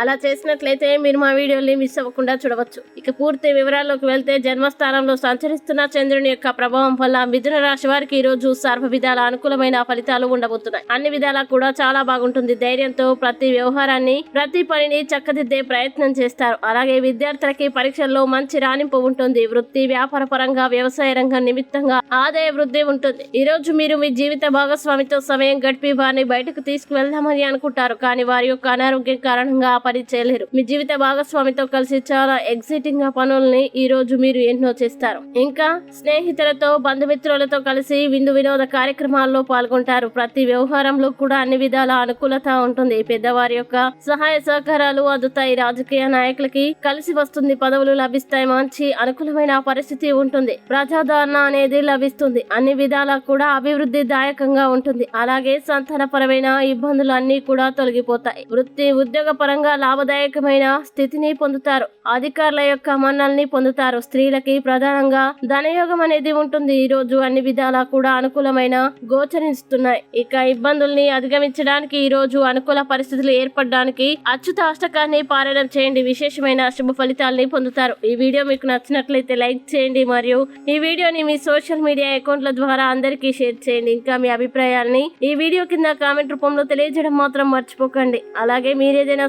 అలా చేసినట్లయితే మీరు మా వీడియోని మిస్ అవ్వకుండా చూడవచ్చు. ఇక పూర్తి వివరాల్లోకి వెళ్తే జన్మస్థానంలో సంచరిస్తున్న చంద్రుని యొక్క ప్రభావం వల్ల మిథున రాశి వారికి ఈ రోజు సర్వ విధాల అనుకూలమైన ఫలితాలు ఉండబోతున్నాయి. అన్ని విధాలా కూడా చాలా బాగుంటుంది. ధైర్యంతో ప్రతి వ్యవహారాన్ని ప్రతి పనిని చక్కదిద్దే ప్రయత్నం చేస్తారు. అలాగే విద్యార్థులకి పరీక్షల్లో మంచి రాణింపు ఉంటుంది. వృత్తి వ్యాపార పరంగా వ్యవసాయ రంగం నిమిత్తంగా ఆదాయ వృద్ధి ఉంటుంది. ఈ రోజు మీరు మీ జీవిత భాగస్వామితో సమయం గడిపి వారిని బయటకు తీసుకువెళ్దామని అనుకుంటారు. కానీ వారి యొక్క అనారోగ్యం కారణం ఆ పనిచేయలేరు మీ జీవిత భాగస్వామితో కలిసి చాలా ఎగ్జైటింగ్గా పనుల్ని ఈ రోజు మీరు ఎన్నో చేస్తారు. ఇంకా స్నేహితులతో బంధుమిత్రులతో కలిసి విందు వినోద కార్యక్రమాల్లో పాల్గొంటారు. ప్రతి వ్యవహారంలో కూడా అన్ని విధాల అనుకూలత ఉంటుంది. పెద్దవారి యొక్క సహాయ సహకారాలు అందుతాయి. రాజకీయ నాయకులకి కలిసి వస్తుంది. పదవులు లభిస్తాయి. మంచి అనుకూలమైన పరిస్థితి ఉంటుంది. ప్రజాదరణ అనేది లభిస్తుంది. అన్ని విధాలా కూడా అభివృద్ధి దాయకంగా ఉంటుంది. అలాగే సంతానపరమైన ఇబ్బందులు అన్ని కూడా తొలగిపోతాయి. వృత్తి ఉద్యోగ పరంగా లాభదాయకమైన స్థితిని పొందుతారు. అధికారుల యొక్క మన్నల్ని పొందుతారు. స్త్రీలకి ప్రధానంగా ధనయోగం అనేది ఉంటుంది. ఈ రోజు అన్ని విధాలా కూడా అనుకూలమైన గోచరిస్తున్నాయి. ఇక ఇబ్బందుల్ని అధిగమించడానికి ఈ రోజు అనుకూల పరిస్థితులు ఏర్పడడానికి అచ్యుత అష్టకాన్ని పారాయణం చేయండి. విశేషమైన శుభ ఫలితాల్ని పొందుతారు. ఈ వీడియో మీకు నచ్చినట్లయితే లైక్ చేయండి మరియు ఈ వీడియోని మీ సోషల్ మీడియా అకౌంట్ల ద్వారా అందరికీ షేర్ చేయండి. ఇంకా మీ అభిప్రాయాల్ని ఈ వీడియో కింద కామెంట్ రూపంలో తెలియజేయడం మాత్రం మర్చిపోకండి. అలాగే మీరు ఏదైనా